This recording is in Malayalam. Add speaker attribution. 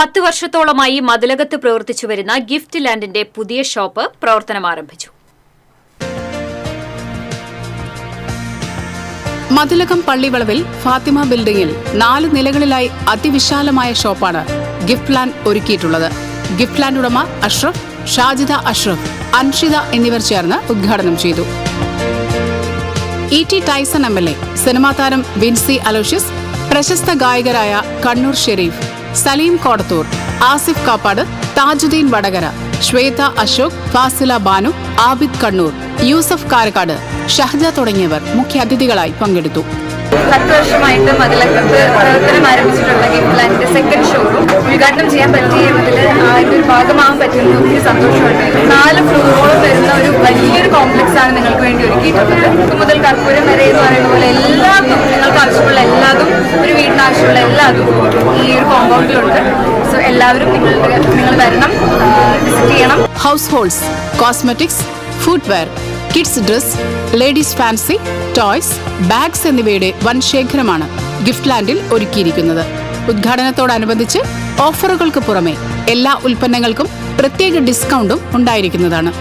Speaker 1: പത്ത് വർഷത്തോളമായി മതിലകത്ത് പ്രവർത്തിച്ചു വരുന്ന ഗിഫ്റ്റ് ലാൻഡിന്റെ പുതിയ ഷോപ്പ് പ്രവർത്തനം ആരംഭിച്ചു.
Speaker 2: മതിലകം പള്ളിവളവിൽ ഫാത്തിമ ബിൽഡിംഗിൽ നാല് നിലകളിലായി അതിവിശാലമായ ഷോപ്പാണ് ഗിഫ്റ്റ് ലാൻഡ് ഒരുക്കിയിട്ടുള്ളത്. ഗിഫ്റ്റ് ലാൻഡ് ഉടമ അഷ്റഫ് ഷാജിദ അഷ്റഫ് അൻഷിത എന്നിവർ ചേർന്ന് ഉദ്ഘാടനം ചെയ്തു. E T Taison M L A cinema താരം വിൻസി അലോഷ്യസ് പ്രശസ്ത ഗായകരായ കണ്ണൂർ ഷെരീഫ് സലീം കോടത്തൂർ ആസിഫ് കാപ്പാട് താജുദ്ദീൻ വടകര ശ്വേത അശോക് ഫാസില ബാനു ആബിദ് കണ്ണൂർ യൂസഫ് കാരക്കാട് ഷഹജ തുടങ്ങിയവർ മുഖ്യാതിഥികളായി പങ്കെടുത്തു.
Speaker 3: പത്ത് വർഷമായിട്ട് മതിലകത്ത് പ്രവർത്തനം ആരംഭിച്ചിട്ടുള്ള ലാൻഡിന്റെ സെക്കൻഡ് ഷോറൂം ഉദ്ഘാടനം ചെയ്യാൻ പറ്റിയതിൽ അതിന്റെ ഒരു ഭാഗമാകാൻ പറ്റുന്നത് ഒത്തിരി സന്തോഷമുണ്ട്. നാല് ഫ്ലോറോളം വരുന്ന ഒരു വലിയൊരു കോംപ്ലക്സ് ആണ് നിങ്ങൾക്ക് വേണ്ടി ഒരുക്കിയിട്ടുള്ളത്. മുതൽ കർപ്പൂരം വരെ എന്ന് പറയുന്ന പോലെ എല്ലാതും നിങ്ങൾക്ക് ആവശ്യമുള്ള എല്ലാതും ഒരു വീടിന് എല്ലാതും ഈ സോ എല്ലാവരും നിങ്ങൾ വരണം. വിസിറ്റ് ചെയ്യണം.
Speaker 2: Households cosmetics footwear kids dress ladies fancy toys bags എന്നിവയുടെ വൻ ശേഖരമാണ് ഗിഫ്റ്റ് ലാൻഡിൽ ഒരുക്കിയിരിക്കുന്നത്. ഉദ്ഘാടനത്തോടനുബന്ധിച്ച് ഓഫറുകൾക്ക് പുറമെ എല്ലാ ഉൽപ്പന്നങ്ങൾക്കും പ്രത്യേക ഡിസ്കൗണ്ടും ഉണ്ടായിരിക്കുന്നതാണ്.